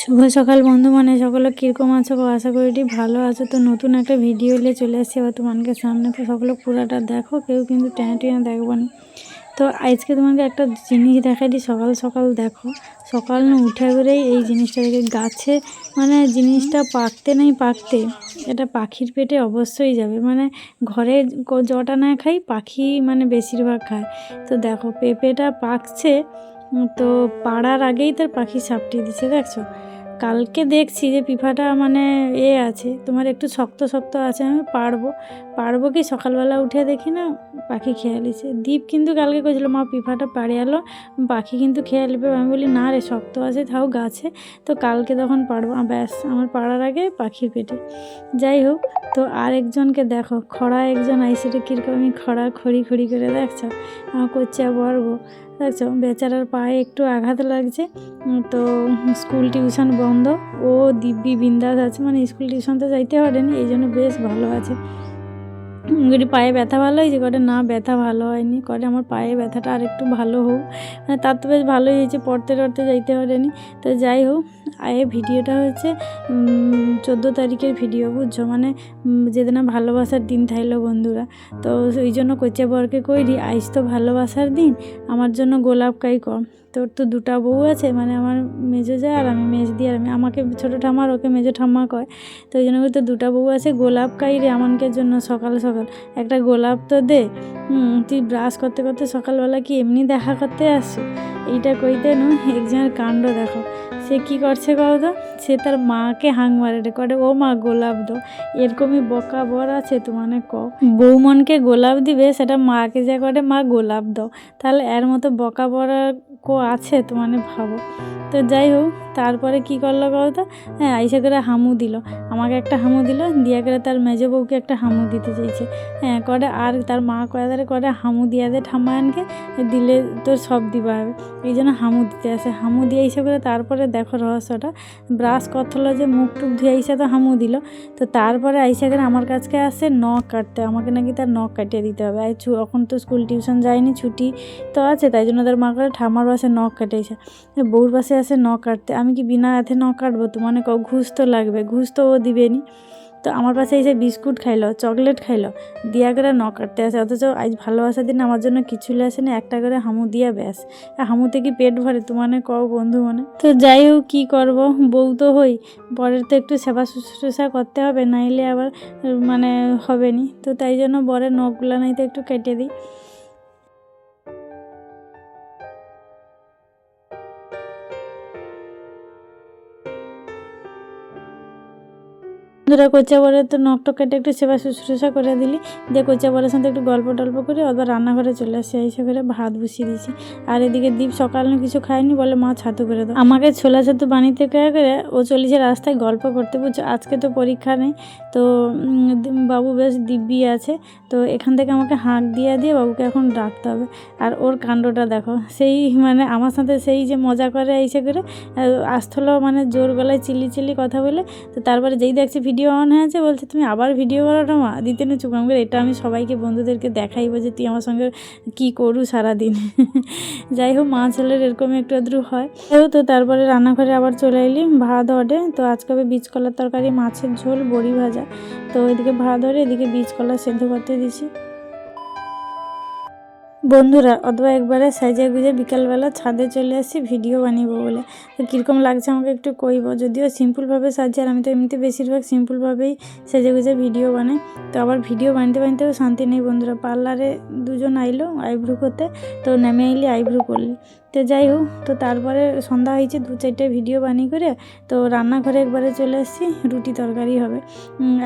শুভ সকাল বন্ধু মানে সকলে কীরকম আছো? আশা করি ভালো আছো। তো নতুন একটা ভিডিও নিয়ে চলে এসেছি, আবার তোমাকে সামনে তো সকলে পুরাটা দেখো, কেউ কিন্তু টেনে টেনে দেখব না। তো আজকে তোমাকে একটা জিনিস দেখাই দিই, সকাল সকাল দেখো। সকাল না উঠে করেই এই জিনিসটা দেখে গাছে মানে জিনিসটা পাকতে নাই পাকতে, এটা পাখির পেটে অবশ্যই যাবে। মানে ঘরে জটা না খাই, পাখি মানে বেশিরভাগ খায়। তো দেখো, পেঁপেটা পাকছে, তো পাড়ার আগেই তার পাখি সাপটি দিচ্ছে, দেখছ? কালকে দেখছি যে পিফাটা মানে এ আছে, তোমার একটু শক্ত শক্ত আছে, আমি পারব। পারব কি? সকালবেলা উঠে দেখি না, পাখি খেয়ে নিছে। দ্বীপ কিন্তু কালকে কইছিল, মা, পিফাটা পাড়ে এলো পাখি কিন্তু খেয়ে নেবে। আমি বলি, না রে, শক্ত আছে তাও গাছে। তো কালকে তখন পারব। ব্যাস, আমার পাড়ার আগে পাখির পেটে। যাই হোক, তো আর একজনকে দেখো খরা একজন আইসিটে কীরকমই খরা খড়ি খড়ি করে, দেখছ? আমার করছে বর্গ দেখছ বেচারার পায়ে একটু আঘাত লাগছে। তো স্কুল টিউশন বন্ধ। ও দিব্যি বিন্দাস আছে মানে স্কুল টিউশন তো যাইতে পারেনি, এই জন্য বেশ ভালো আছে। কটি পায়ে ব্যথা ভালো হয়েছে? কটে না, ব্যথা ভালো হয়নি। কটে আমার পায়ে ব্যথাটা আর একটু ভালো হোক। মানে তার তো বেশ ভালোই হয়েছে, পড়তে টড়তে যাইতে পারেনি। তো যাই হোক আয়ে ভিডিওটা হচ্ছে চোদ্দ তারিখের ভিডিও, বুঝছ? মানে যেদিন ভালোবাসার দিন থাইলো বন্ধুরা। তো ওই জন্য কোচে বরকে কইরি, আইস তো ভালোবাসার দিন, আমার জন্য গোলাপ কাই কম তোর তো দুটা বউ আছে মানে আমার মেজো যায় আর আমি মেজ দিয়ে আর আমি, আমাকে ছোটো ঠাম্মার ওকে মেজো ঠাম্মা কয়। তো ওই জন্য তো দুটা বউ আছে, গোলাপ কাই রে, আমানকের জন্য সকাল সকাল। একটা গোলাপ তো দে তুই ব্রাশ করতে করতে সকালবেলা কি এমনি দেখা করতে আসছো এইটা কইতে নু একজনের কাণ্ড দেখো। সে কি করছে তো সে তার মাকে হাং মারে রে করে ও মা, গোলাপ দো। এরকমই বকা বর আছে তো মানে ক? বৌমনকে গোলাপ দিবে, সেটা মাকে যা করে মা, গোলাপ দাও তাহলে এর মতো বকা বরা কো আছে তো মানে ভাবো। তো যাই হোক, তারপরে কি করল কও তো? হ্যাঁ আইসা করে হামু দিল। আমাকে একটা হামু দিল, দিয়া করে তার মেজো বউকে একটা হামু দিতে চাইছে। হ্যাঁ করে আর তার মা কয়ে করে হামু দিয়া দে ঠাম্মায়ানকে, দিলে তোর সব দিবা হবে। এই জন্য হামু দিতে আসে। হামু দিয়ে এসে করে তারপরে দেখো রহস্যটা। ব্রাশ করল যে মুখ টুক ধুয়ে আইসা তো হামু দিল। তো তারপরে আইসা করে আমার কাছকে আসে নখ কাটতে। আমাকে নাকি তার নখ কাটিয়ে দিতে হবে। আর এখন তো স্কুল টিউশন যায়নি, ছুটি তো আছে, তাই জন্য তার মা করে ঠামার বাসে নখ কাটে এসে বউর বাসে আসে নখ কাটতে। আমি কি বিনা হাতে নখ কাটবো? তো মানে ঘুষ তো লাগবে, ঘুষ তো ও দিবেনি তো আমার পাশে এসে বিস্কুট খাইলো, চকলেট খাইলো, দিয়া করে নখ কাটতে আসে অথচ আজ ভালোবাসার দিন আমার জন্য কিছু আসে না, একটা করে হামু দিয়া ব্যাস। হামুতে কি পেট ভরে তো মানে কও বন্ধু মানে। তো যাই হোক, কী করব? বউ তো হই, বরের তো একটু সেবা শুশ্রূষা করতে হবে, নাইলে আবার মানে হবে নি তো তাই জন্য বরের নখগুলো নাই তো একটু কেটে দিই। বন্ধুরা কোচা বরে তো নখটক কেটে একটু সেবা শুশ্রূষা করে দিলি। দিয়ে কোচা বরের সাথে একটু গল্প টল্প করে আবার রান্নাঘরে চলে আসে এসে করে ভাত বসিয়ে দিয়েছি। আর এদিকে দীপ সকালে কিছু খায়নি বলে মা ছাতু করে দাও। আমাকে ছোলা ছাতু বানিতে করে করে ও চলেছে রাস্তায় গল্প করতে। বুঝছ আজকে তো পরীক্ষা নেই তো বাবু বেশ দিব্যি আছে। তো এখান থেকে আমাকে হাঁক দিয়ে দিয়ে বাবুকে এখন ডাকতে হবে। আর ওর কাণ্ডটা দেখো সেই মানে আমার সাথে সেই যে মজা করে এসে করে আহ, আসতো মানে জোর গলায় চিল্লি চিল্লি কথা বলে। তো তারপরে যেই দেখছি ভিডিও অন হয়েছে, বলছে, তুমি আবার ভিডিও করোটা মা? দিতে না চুপ আমি এটা আমি সবাইকে, বন্ধুদেরকে দেখাইবো যে তুই আমার সঙ্গে কী করু সারাদিন। যাই হোক, মা ছেলের এরকম একটু আদ্রু হয়। তো তারপরে রান্নাঘরে আবার চলে এলি ভাত অডে তো আজকে হবে বীজ কলার তরকারি, মাছের ঝোল, বড়ি ভাজা। তো ওইদিকে ভাত ধরে এদিকে বীজ কলা সেদ্ধ করতে দিছি। বন্ধুরা, অথবা একবারে সাইজে গুজে বিকালবেলা ছাদে চলে আসি, ভিডিও বানিয়ে বলে। তো কীরকম লাগছে আমাকে একটু কইব? যদিও সিম্পলভাবে সাজছে আর আমি তো এমনিতে বেশিরভাগ সিম্পলভাবেই সেজে গুজে ভিডিও বানাই। তো আবার ভিডিও বানতে বানতেও শান্তি নেই বন্ধুরা। পার্লারে দুজন আইলো আইব্রু করতে, তো নেমে আইলি আইব্রু করলি। তো যাই হোক, তো তারপরে সন্ধ্যা হয়েছে, দু চারটে ভিডিও বানিয়ে করে, তো রান্নাঘরে একবারে চলে এসেছি রুটি তরকারি হবে।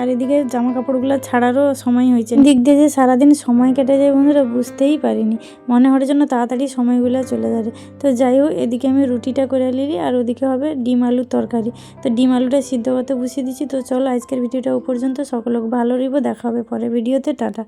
আর এদিকে জামা কাপড়গুলো ছাড়ারও সময় হয়েছে। দিক দিয়ে যে সারাদিন সময় কেটে যায় বন্ধুরা, বুঝতেই পারিনি। মনে হওয়ার জন্য তাড়াতাড়ি সময়গুলো চলে যাবে। তো যাই হোক, এদিকে আমি রুটিটা করে নিলি, আর ওদিকে হবে ডিম আলুর তরকারি। তো ডিম আলুটা সিদ্ধ করতে বসিয়ে দিচ্ছি, তো চলো আজকের ভিডিওটা পর্যন্ত। সকলকে ভালো রইব দেখা হবে পরে ভিডিওতে টাটা।